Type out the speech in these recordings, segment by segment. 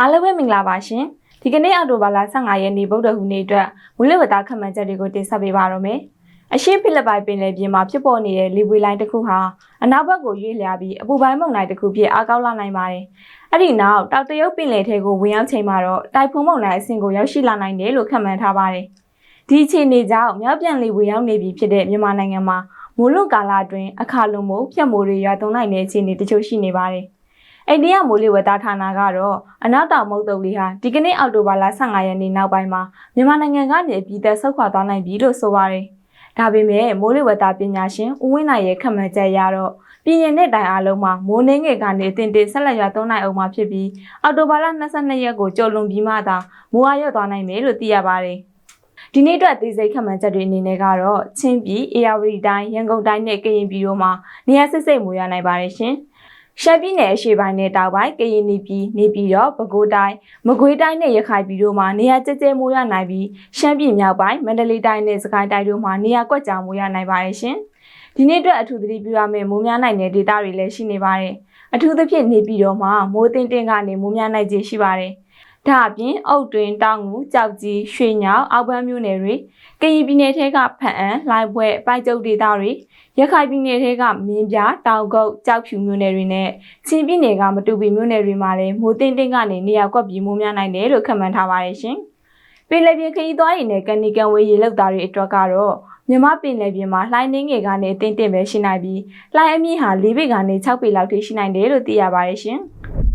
အားလုံးပဲမင်္ဂလာပါရှင်ဒီကနေ့အောက်တိုဘာလ15ရက်နေ့ဗုဒ္ဓဟူးနေ့အတွက်မူလဝတ္တခန့်မှန်းချက်တွေကိုတင်ဆက်ပေးပါရမယ်အရှေ့ဖိလစ်ပိုင်ပင်လယ်ပြင်မှာဖြစ်ပေါ်နေတဲ့လေပွေလိုင်းတစ်ခုဟာအနောက်ဘက်ကိုရွေ့လျားပြီးအပူပိုင်းမုန်တိုင်းတစ်ခုဖြစ်အားကောင်းလာနိုင်ပါတယ်အဲ့ဒီနောက်တောင်တရုတ်ပင်လယ်ထဲကိုဝင်ရောက်ချိန်မှာတော့တိုက်ဖုန်းမုန်တိုင်းအဆင့်ကိုရောက်ရှိလာနိုင်တယ်လို့ခန့်မှန်းထားပါတယ်ဒီအခြေအနေကြောင့်မြောက်ပြန်လေဝင်ရောက်နေပြီဖြစ်တဲ့မြန်မာနိုင်ငံမှာမိုးလွန်ကာလအတွင်းအခါလွန်မိုးဖြတ်မိုးတွေရွာသွန်းနိုင်တဲ့အခြေအနေတချို့ရှိနေပါတယ် အိန္ဒိယမိုးလေဝသဌာနကတော့အနောက်တောင်မုတ်တုပ်လေးဟာဒီကနေ့အောက်တိုဘာလ15ရက်နေ့နောက်ပိုင်းမှာမြန်မာနိုင်ငံကနေပြည်သက်ဆုတ်ခွာသွားနိုင်ပြီလို့ဆိုပါတယ်။ဒါပေမဲ့မိုးလေဝသပညာရှင်ဦးဝင်းနိုင်ရဲ့ခန့်မှန်းချက်အရတော့ပြည်ရင်တဲ့တိုင်အားလုံးမှာမိုးနှင်းငယ်ကနေတင်တင်ဆက်လက်ရွာသွန်းနိုင်အောင်မှာဖြစ်ပြီးအောက်တိုဘာလ22ရက်ကိုကျော်လွန်ပြီးမှသာမိုးအားရွာသွားနိုင်မယ်လို့သိရပါတယ်။ဒီနေ့အတွက်အသေးစိတ်ခန့်မှန်းချက်တွေအနေနဲ့ကတော့ချင်းပြည်အေရဝတီတိုင်းရန်ကုန်တိုင်းနဲ့ကရင်ပြည်တို့မှာနေရာစစ်စိတ်မိုးရွာနိုင်ပါတယ်ရှင်။ ရှမ်းပြည်နယ်အရှေ့ပိုင်းနဲ့တောင်ပိုင်းကရင်ပြည်နေပြည်တော်ပဲခူးတိုင်းမကွေးတိုင်းနဲ့ရခိုင်ပြည်တို့မှာနေရာကျကျမိုးရနိုင်ပြီးရှမ်းပြည်မြောက်ပိုင်းမန္တလေးတိုင်းနဲ့စကိုင်းတိုင်းတို့မှာနေရာကွက်ကြားမိုးရနိုင်ပါတယ်ရှင်။ဒီနေ့အတွက်အထူးသတိပြုရမယ့်မိုးများနိုင်တဲ့ဒေသတွေလည်းရှိနေပါတယ်။အထူးသဖြင့်နေပြည်တော်မှာမိုးတင်တင်ကနေမိုးများနိုင်ခြင်းရှိပါတယ်။ ဒါအပြင်အုတ်တွင်တောင်ငူကြောက်ကြီးရွှေညောင်အောက်ဘန်းမြို့နယ်တွေကရင်ပြည်နယ်ထဲကဖအံလှိုင်းဘွဲ့ပိုက်ကျုပ်ဒေသတွေရခိုင်ပြည်နယ်ထဲကမင်းပြတောင်ကုတ်ကြောက်ဖြူမြို့နယ်တွေနဲ့ချင်းပြည်နယ်ကမတူပီမြို့နယ်တွေမှာလည်းမိုးတင်တင်ကနေနေရာကွက်ပြီးမိုးများနိုင်တယ်လို့ခန့်မှန်းထားပါတယ်ရှင်။ပင်လယ်ပြင်ခရီးသွားရည်နဲ့ကန်နီကန်ဝေးရေလောက်သားတွေအတွက်ကတော့မြမပင်လယ်ပြင်မှာလှိုင်းနှင်းငယ်ကနေအတင်းတင်ပဲရှိနိုင်ပြီးလှိုင်းအမြင့်ဟာ၄ပေကနေ6ပေလောက်ထိရှိနိုင်တယ်လို့သိရပါတယ်ရှင်။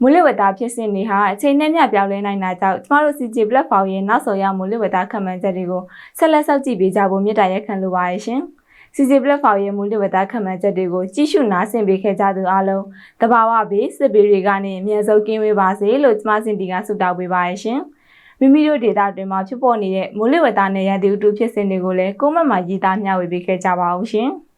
မူလဝတ္တဖြစ်စဉ်တွေဟာအချိန်နဲ့မျှပြောင်းလဲနိုင်တာကြောင့်ကျမတို့ CJ platform ရဲ့နောက်ဆုံးရမူလဝတ္တခန့်မှန်းချက်တွေကိုဆက်လက်စောင့်ကြည့်ပေးကြဖို့မြစ်တာရက်ခံလိုပါတယ်ရှင်။ CJ platform ရဲ့မူလဝတ္တခန့်မှန်းချက်တွေကိုကြည့်ရှုနားဆင်ပေးခဲ့ကြသူအားလုံးတဘာဝဘေးစစ်ဘေးတွေကနေအမြဲဆုံးကင်းဝေးပါစေလို့ကျမစင်တီကဆုတောင်းပေးပါရရှင်။မိမိတို့ဒေတာတွင်မှာဖြစ်ပေါ်နေတဲ့မိုးလေဝသနဲ့ရန်သူတူဖြစ်စဉ်တွေကိုလည်းကိုမတ်မှာရေးသားမျှဝေပေးခဲ့ကြပါအောင်ရှင်။